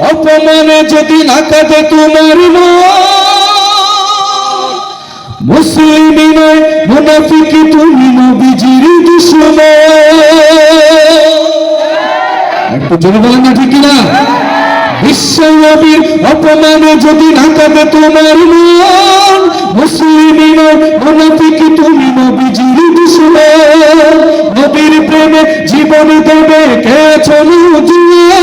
অপমানে যদি না কাঁদে তোমার মুসলিম নয় তুমি নবীজির দুশ্মন। একটু জোরে বলেন না ঠিক না বিশ্ব নবীর অপমানে যদি না কাঁদে তোমার মন। মুসলিম তুমি নবীজির দুশ্মন। নবীর প্রেমে জীবন দেবে কে? চলু তাকবীর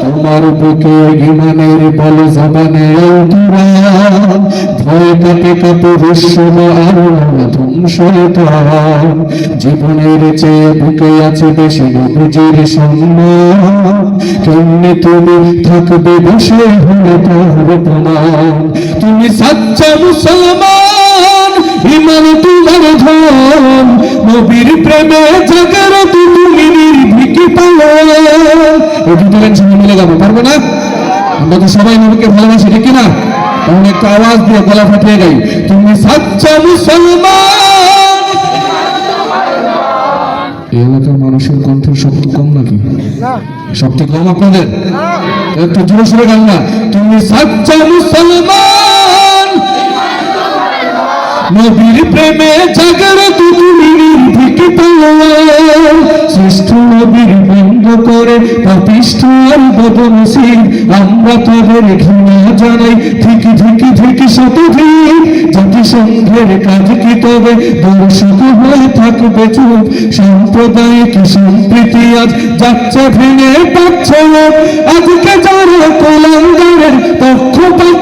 তোমার বুকে ইমানের বল জীবনের চেয়ে বুকে আছে বেশি নবীজির সম্মান তুমি থাকবে বসে হলে প্রমাণ? তুমি সাচ্চা মুসলমান, ইমান তোমার ধন। নবীর প্রেমে লাইন সঙ্গে মিলে যাব, পারব না? আমরা তো সবাই নবীকে ভালোবাসি, ঠিক আওয়াজ দিয়ে গলা ফাটিয়ে গাই তুমি মুসলমান। এই এলাকার মানুষের কণ্ঠের শক্তি কম নাকি? শক্তি কম আপনাদের? একটু জোরে সরে গান না। তুমি মুসলমান। নবীর প্রেমে জাগরত তুমি নির্ভীক করে পাপিষ্ঠ আমরা ঘৃণা জানাই। জাতিসংঘের কাজ কি তবে? দর্শক হয়ে থাকবে চুপ। সাম্প্রদায়িক সম্প্রীতি আজ যাচ্ছে ভেঙে পাচ্ছে। আজকে যারা কোলাঙ্গারের পক্ষপাতি